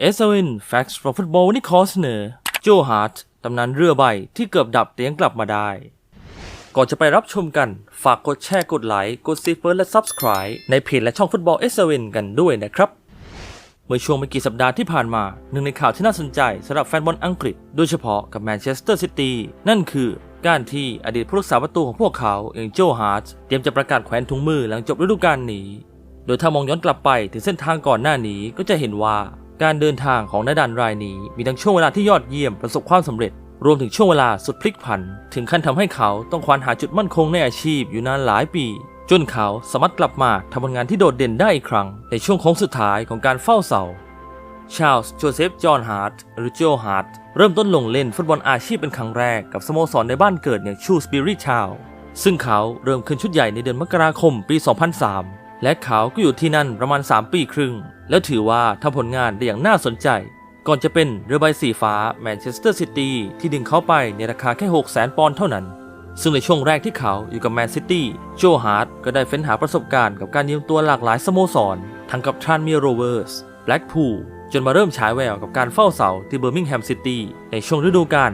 เอสวิน Facts from Football วันนี้ขอเสนอโจฮาร์ตตำนานเรือใบที่เกือบดับแต่ยังกลับมาได้ ก่อนจะไปรับชมกัน ฝากกดแชร์กดไลค์ กดซีเฟิร์และ Subscribe ในเพจและช่องฟุตบอลเอสวินกันด้วยนะครับ เมื่อช่วงไม่กี่สัปดาห์ที่ผ่านมา หนึ่งในข่าวที่น่าสนใจสำหรับแฟนบอลอังกฤษ โดยเฉพาะกับแมนเชสเตอร์ซิตี้นั่นคือการที่อดีตผู้รักษาประตูของพวกเขาอย่างโจฮาร์ตเตรียมจะประกาศแขวนถุงมือหลังจบฤดูกาลนี้ โดยถ้ามองย้อนกลับไปถึงเส้นทางก่อนหน้านี้ก็จะเห็นว่า การเดินทางของนาดานรายนี้มีทั้งช่วงเวลาที่ยอดเยี่ยมประสบความสำเร็จ รวมถึงช่วงเวลาสุดพลิกผัน ถึงขั้นทำให้เขาต้องควานหาจุดมั่นคงในอาชีพอยู่นานหลายปี จนเขาสามารถกลับมาทำผลงานที่โดดเด่นได้อีกครั้ง ในช่วงโค้งสุดท้ายของการเฝ้าเสาชาลส์โจเซฟ จอห์นฮาร์ตหรือโจฮาร์ตเริ่มต้นลงเล่นฟุตบอลอาชีพเป็นครั้งแรกกับสโมสรในบ้านเกิดอย่างชูสบิริชาวซึ่งเขาเริ่มขึ้นชุดใหญ่ในเดือนมกราคมปี 2003 และเขาก็อยู่ที่นั่นประมาณ 3 ปีครึ่ง แล้วถือว่าทำผลงานได้อย่างน่าสนใจ ก่อนจะเป็นเรือใบสีฟ้าแมนเชสเตอร์ซิตี้ที่ดึงเขาไปในราคาแค่ 6 0 0 0 0 0 ปอนด์เท่านั้น ซึ่งในช่วงแรกที่เขาอยู่กับแมนซิตี้โจฮาร์ดก็ได้เฟ้นหาประสบการณ์กับการยืมตัวหลากหลายสโมสร ทั้งกับทรานเมียโรเวอร์สแบล็กพูลจนมาเริ่มฉายแววกับการเฝ้าเสาที่เบอร์มิงแฮมซิตี้ในช่วงฤดูกาล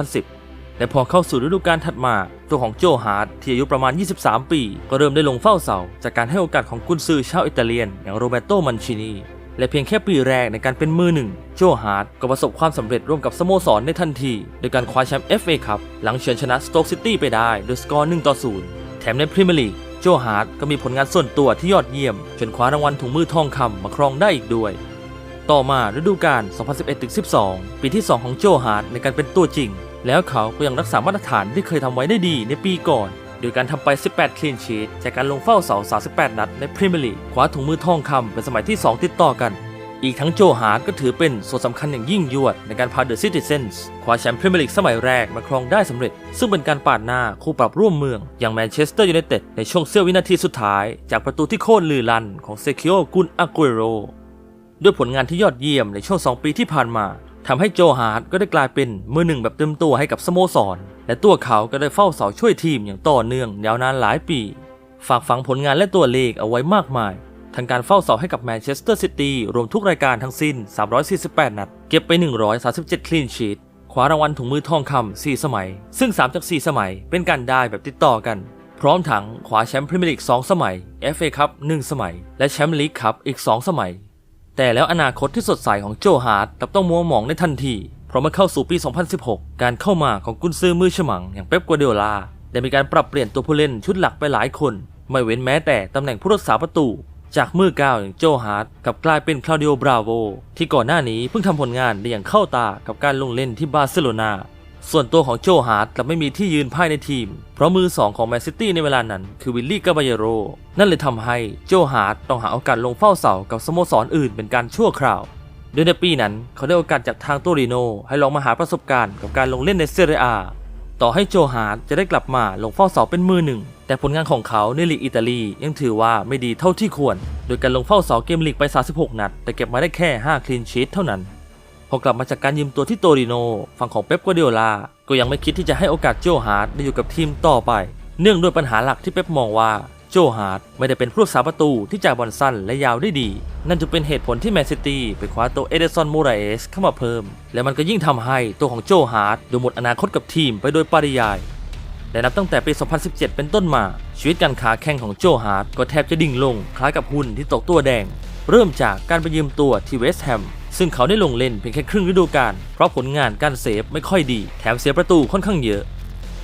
2009-2010 และพอเข้าสู่ฤดูกาลถัดมา ตัวของโจฮาร์ดที่อายุประมาณ 23 ปี ก็เริ่มได้ลงเฝ้าเสา จากการให้โอกาสของกุนซือชาวอิตาเลียน อย่างโรเบโตมันชินีและเพียงแค่ปีแรกในการเป็นมือหนึ่ง โจฮาร์ดก็ประสบความสำเร็จร่วมกับสโมสรในทันที โดยการคว้าแชมป์ FA คัพหลังเฉือนชนะสโต๊กซิตี้ไปได้โดยสกอร์1ต่อ0แถมในพรีเมียร์ลีกโจฮาร์ดก็มีผลงานส่วนตัวที่ยอดเยี่ยม จนคว้ารางวัลถุงมือทองคำมาครองได้อีกด้วย ต่อมาฤดูกาล 2011-12 ปีที่ 2 ของโจฮาร์ดในการเป็นตัวจริง แล้วเขาก็ยังรักษามาตรฐานที่เคยทำไว้ได้ดีในปีก่อน โดยการทำไป 18 คลีนชีตจากการลงเฝ้าเสา 38 นัดในพรีเมียร์ลีกคว้าถุงมือทองคำเป็นสมัยที่ 2 ติดต่อกัน อีกทั้งโจฮาร์ดก็ถือเป็นส่วนสำคัญอย่างยิ่งยวดในการพาเดอะซิติเซนส์คว้าแชมป์พรีเมียร์ลีกสมัยแรกมาครองได้สำเร็จ ซึ่งเป็นการปาดหน้าคู่ปรับร่วมเมือง อย่างแมนเชสเตอร์ยูไนเต็ดในช่วงเสี้ยววินาทีสุดท้าย จากประตูที่โค่นลือลันของเซคิโอกุนอากุเอโรด้วยผลงานที่ยอดเยี่ยมในช่วง 2 ปีที่ผ่านมา ทำให้โจฮาร์ดก็ได้กลายเป็นมือหนึ่งแบบเต็มตัวให้กับสโมสร และตัวเขาก็ได้เฝ้าเสาช่วยทีมอย่างต่อเนื่องยาวนานหลายปี ฝากฝังผลงานและตัวเลขเอาไว้มากมายทั้งการเฝ้าเสาให้กับแมนเชสเตอร์ซิตี้รวมทุกรายการทั้งสิ้น 348 นัด เก็บไป 137 คลีนชีตคว้ารางวัลถุงมือทองคำ 4 สมัย ซึ่ง 3 จาก 4 สมัยเป็นการได้แบบติดต่อกัน พร้อมทั้งคว้าแชมป์พรีเมียร์ลีก 2 สมัย FA คัพ 1 สมัย และแชมป์ลีกคัพอีก 2 สมัย แต่แล้วอนาคตที่สดใสของโจฮาร์ดกลับต้องมัวหมองในทันที เพราะเมื่อเข้าสู่ปี 2016 การเข้ามาของกุนซือมือฉมังอย่างเป๊ปกัวเดลาได้มีการปรับเปลี่ยนตัวผู้เล่นชุดหลักไปหลายคน ไม่เว้นแม้แต่ตำแหน่งผู้รักษาประตู จากมือก้าวอย่างโจฮาร์ดกับกลายเป็นคลาวดิโอบราโวที่ก่อนหน้านี้เพิ่งทำผลงานได้อย่างเข้าตากับการลงเล่นที่บาร์เซโลนา ส่วนตัวของโจฮาร์ดกลับไม่มีที่ยืนภายในทีม เพราะมือสองของแมนซิตี้ในเวลานั้นคือวิลลี่กาบายโร นั่นเลยทำให้โจฮาร์ดต้องหาโอกาสลงเฝ้าเสากับสโมสรอื่นเป็นการชั่วคราว โดยในปีนั้นเขาได้โอกาสจากทางโตริโนให้ลองมาหาประสบการณ์กับการลงเล่นในเซเรียต่อให้โจฮาร์ดจะได้กลับมาลงเฝ้าเสาเป็นมือหนึ่ง แต่ผลงานของเขาในลีกอิตาลียังถือว่าไม่ดีเท่าที่ควร โดยการลงเฝ้าเสาเกมลีกไป 36 นัด แต่เก็บมาได้แค่ 5 คลีนชีตเท่านั้น พอกลับมาจากการยืมตัวที่โตริโนฝั่งของเป๊ปกัวเดโอลา ก็ยังไม่คิดที่จะให้โอกาสโจฮาร์ดได้อยู่กับทีมต่อไป เนื่องด้วยปัญหาหลักที่เป๊ปมองว่าโจฮาร์ดไม่ได้เป็นผู้รักษาประตูที่จ่ายบอลสั้นและยาวได้ดี นั่นจึงเป็นเหตุผลที่แมนซิตี้ไปคว้าตัวเอเดซอนมูราเอสเข้ามาเพิ่ม และมันก็ยิ่งทำให้ตัวของโจฮาร์ดดูหมดอนาคตกับทีมไปโดยปริยายและนับตั้งแต่ปี 2017 เป็นต้นมา ชีวิตการขาแข่งของโจฮาร์ดก็แทบจะดิ่งลง คล้ายกับหุ่นที่ตกตัวแดง เริ่มจากการไปยืมตัวที่เวสต์แฮมซึ่งเขาได้ลงเล่นเพียงแค่ครึ่งฤดูกาลเพราะผลงานการเซฟไม่ค่อยดี แถมเสียประตูค่อนข้างเยอะ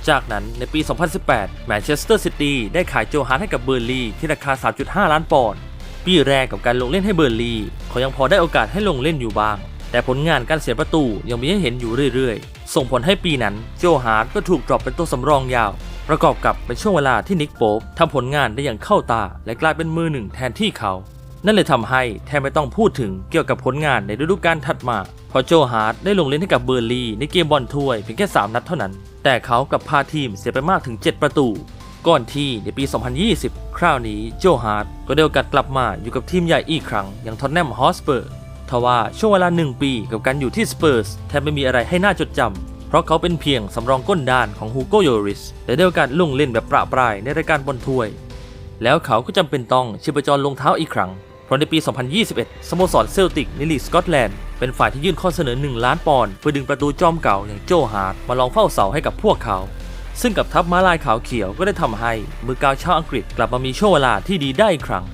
จากนั้นในปี 2018 แมนเชสเตอร์ซิตี้ได้ขายโจฮาร์ดให้กับเบอร์ลีที่ราคา 3.5 ล้านปอนด์ปีแรกกับการลงเล่นให้เบอร์ลีเขายังพอได้โอกาสให้ลงเล่นอยู่บ้าง แต่ผลงานการเสียประตูยังมีให้เห็นอยู่เรื่อยๆ ส่งผลให้ปีนั้นโจฮาร์ดก็ถูกดรอปเป็นตัวสำรองยาว ประกอบกับเป็นช่วงเวลาที่นิกโป๊ปทำผลงานได้อย่างเข้าตา และกลายเป็นมือหนึ่งแทนที่เขา นั่นเลยทำให้แทบไม่ต้องพูดถึงเกี่ยวกับผลงานในฤดูกาลถัดมาเพราะโจฮาร์ดได้ลงเล่นให้กับเบอร์ลีในเกมบอลถ้วยเพียงแค่ 3 นัดเท่านั้น แต่เขากับพาทีมเสียไปมากถึง 7 ประตู ก่อนที่ในปี 2020 คราวนี้โจฮาร์ดก็ได้โอกาสกลับมาอยู่กับทีมใหญ่อีกครั้ง อย่างท็อตแนมฮอสเปอร์ทว่าช่วงเวลาหนึ่งปีกับการอยู่ที่สเปอร์สแทบไม่มีอะไรให้น่าจดจำเพราะเขาเป็นเพียงสำรองก้นด้านของฮูโกโยริสและได้โอกาสลงเล่นแบบประปรายในรายการบอลถ้วย แล้วเขาก็จำเป็นต้องชีพจรลงเท้าอีกครั้ง เพราะในปี 2021 สโมสรเซลติกในลีกสกอตแลนด์เป็นฝ่ายที่ยื่นข้อเสนอ 1 ล้านปอนด์เพื่อดึงประตูจอมเก่าอย่างโจฮาร์ดมาลองเฝ้าเสาให้กับพวกเขา ซึ่งกับทัพม้าลายขาวเขียวก็ได้ทำให้มือกาวชาวอังกฤษกลับมามีช่วงเวลาที่ดีได้อีกครั้ง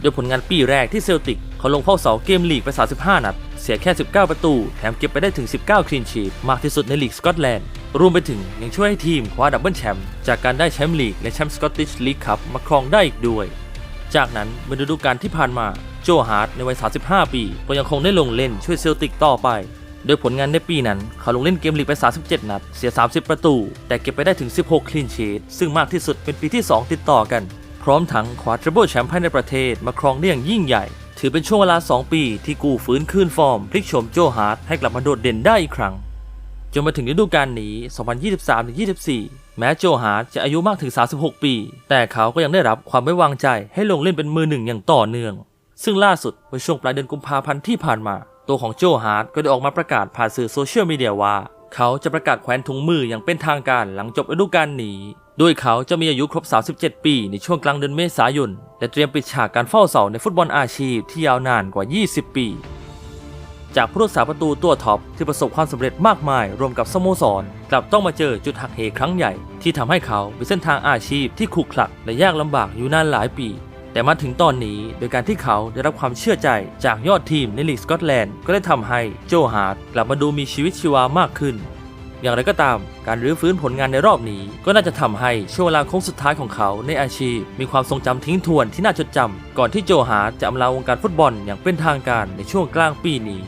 โดยผลงานปีแรกที่เซลติกเขาลงเฝ้าเสาเกมลีกไป 35 นัด เสียแค่ 19 ประตู แถมเก็บไปได้ถึง 19 คลีนชีตมากที่สุดในลีกสกอตแลนด์ รวมไปถึงยังช่วยให้ทีมคว้าดับเบิลแชมป์จากการได้แชมป์ลีกและแชมป์สกอตติชลีกคัพมาครองได้อีกด้วย จากนั้นเมื่อฤดูกาลที่ผ่านมาโจฮาร์ดในวัย 35 ปี ก็ยังคงได้ลงเล่นช่วยเซลติกต่อไป โดยผลงานในปีนั้น เขาลงเล่นเกมลีกไป 37 นัด เสีย 30 ประตู แต่เก็บไปได้ถึง 16 คลีนชีตซึ่งมากที่สุดเป็นปีที่ 2 ติดต่อกัน พร้อมทั้งคว้าทริปเปิลแชมป์ภายในประเทศมาครองได้อย่างยิ่งใหญ่ ถือเป็นช่วงเวลา 2 ปีที่กู้ฟื้นคืนฟอร์มพลิกโฉมโจฮาร์ดให้กลับมาโดดเด่นได้อีกครั้ง จนมาถึงฤดูกาลนี้ 2023-24 แม้โจฮาร์ดจะอายุมากถึง 36 ปี แต่เขาก็ยังได้รับความไว้วางใจให้ลงเล่นเป็นมือหนึ่งอย่างต่อเนื่อง ซึ่งล่าสุดเมื่อช่วงปลายเดือนกุมภาพันธ์ที่ผ่านมา ตัวของโจฮาร์ดก็ได้ออกมาประกาศผ่านสื่อโซเชียลมีเดียว่า เขาจะประกาศแขวนถุงมืออย่างเป็นทางการหลังจบฤดูกาลนี้ โดยเขาจะมีอายุครบ 37 ปีในช่วงกลางเดือนเมษายน และเตรียมปิดฉากการเฝ้าเสาในฟุตบอลอาชีพที่ยาวนานกว่า 20 ปี จากผู้รักษาประตูตัวท็อปที่ประสบความสำเร็จมากมาย รวมกับสโมสร กลับต้องมาเจอจุดหักเหครั้งใหญ่ ที่ทำให้เขามีเส้นทางอาชีพที่ขรุขระและยากลำบากอยู่นานหลายปี แต่มาถึงตอนนี้โดยการที่เขาได้รับความเชื่อใจจากยอดทีมในลีกสกอตแลนด์ก็ได้ทำให้โจฮาร์ดกลับมาดูมีชีวิตชีวามากขึ้น อย่างไรก็ตาม การรื้อฟื้นผลงานในรอบนี้ก็น่าจะทำให้ช่วงเวลาโค้งสุดท้ายของเขาในอาชีพ มีความทรงจำทิ้งทวนที่น่าจดจำก่อนที่โจฮาร์ดจะอำลาวงการฟุตบอลอย่างเป็นทางการในช่วงกลางปีนี้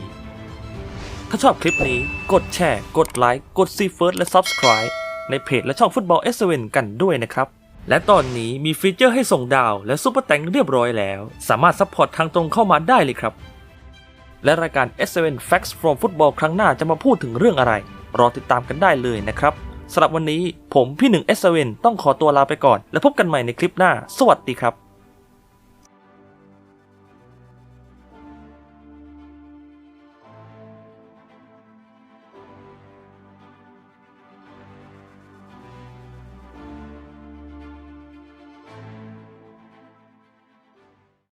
ถ้าชอบคลิปนี้กดแชร์ กดไลค์ กดซีเฟิร์สและ Subscribe ในเพจและช่องฟุตบอล s อสเกันด้วยนะครับ และตอนนี้มีฟีเจอร์ให้ส่งดาวและซุปเปอร์แตงเรียบร้อยแล้ว สามารถซัพพอร์ตทางตรงเข้ามาได้เลยครับ และรายการ S7 Facts from Football ครั้งหน้าจะมาพูดถึงเรื่องอะไร รอติดตามกันได้เลยนะครับสำหรับวันนี้ผมพี่หนึ่ง S7 ต้องขอตัวลาไปก่อน แล้วพบกันใหม่ในคลิปหน้า สวัสดีครับ